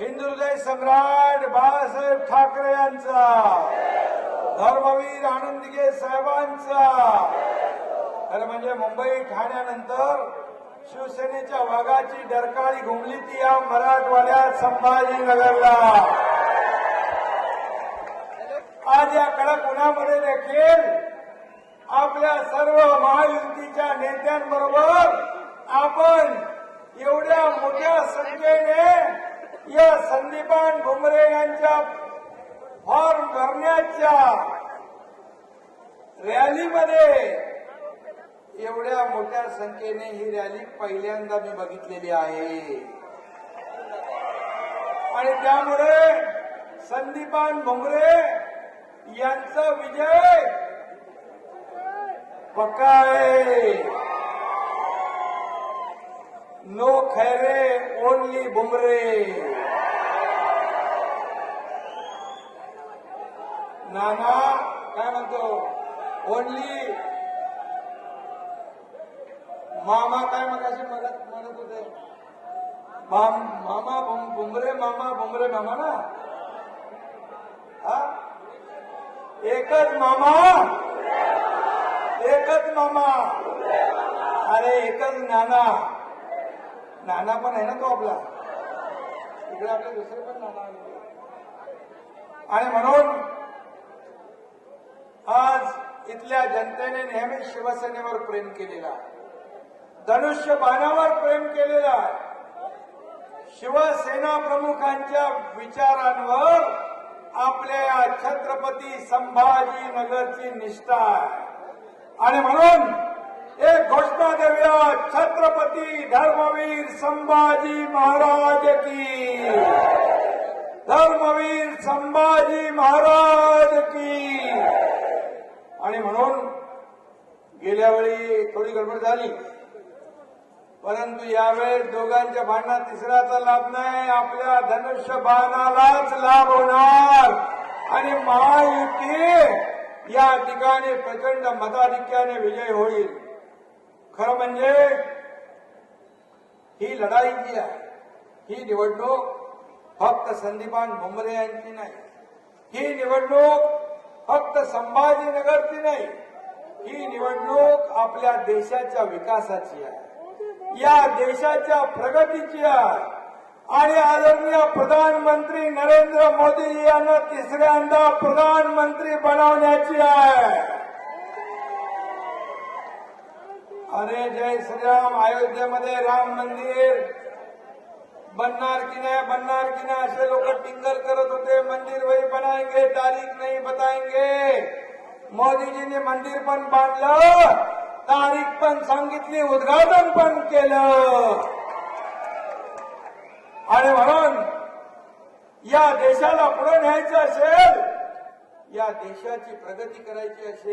हिंदुहृदय सम्राट बाळासाहेब ठाकरे यांचा. धर्मवीर आनंदगे साहेबांचा. खरं म्हणजे मुंबई ठाण्यानंतर शिवसेनेच्या वाघाची डरकाळी घुमली ती या मराठवाड्यात संभाजीनगरला. आज या कडक उन्हामध्ये देखील आपल्या सर्व महायुतीच्या नेत्यांबरोबर आपण एवढ्या मोठ्या संख्येने या संदीपान भुमरे यांच्या फॉर्म भरण्याच्या रॅलीमध्ये एवढ्या मोठ्या संख्येने ही रॅली पहिल्यांदा मी बघितलेली आहे. आणि त्यामुळे संदीपान भुमरे यांचा विजय पक्का आहे. No Khaire only Bumre. नाना काय म्हणतो? ओनली मामा काय मगाशी मदत म्हणत होते? मामा बुमरे मामा बुमरे मामा ना? हा? एकच मामा? एकच मामा? अरे एकच नाना. नाना पण आहे ना तो आपला. इकडे आपले दुसरे पण नाना आणि म्हणून आज इथल्या जनतेने नेहमी शिवसेनेवर प्रेम केलेला धनुष्य बाणावर प्रेम केलेला शिवसेना प्रमुखांच्या विचारांवर आपल्या छत्रपती संभाजी नगरची निष्ठा आहे. आणि म्हणून एक घोषणा देऊया छत्रपती धर्मवीर संभाजी महाराज की. धर्मवीर संभाजी महाराज की. आणि म्हणून गेल्या वेळी थोडी गडबड झाली. परंतु यावेळेस दोघांच्या भांडणात तिसऱ्याचा लाभ नाही आपल्या धनुष्य बाणालाच लाभ होणार. आणि महायुती या ठिकाणी प्रचंड मताधिक्याने विजय होईल. खरं म्हणजे ही लढाई जी आहे ही निवडणूक फक्त संदीपान भुमरे यांची नाही. ही निवडणूक फक्त संभाजीनगरची नाही ही निवडणूक आपल्या देशाच्या विकासाची आहे. या देशाच्या प्रगतीची आहे. आणि आदरणीय प्रधानमंत्री नरेंद्र मोदी यांना तिसऱ्यांदा प्रधानमंत्री बनवण्याची आहे. अरे जय श्रीराम अयोध्येमध्ये राम मंदिर. बनणार की नाही बनणार की नाही असे लोक टिंगल करत होते. मंदिर वही बनाएंगे तारीख नाही बताएंगे. मोदीजीने मंदिर पण बांधलं तारीख पण सांगितली उद्घाटन पण केलं. आणि म्हणून या देशाला पुढे न्यायचं असेल या देशाची प्रगती करायची असेल.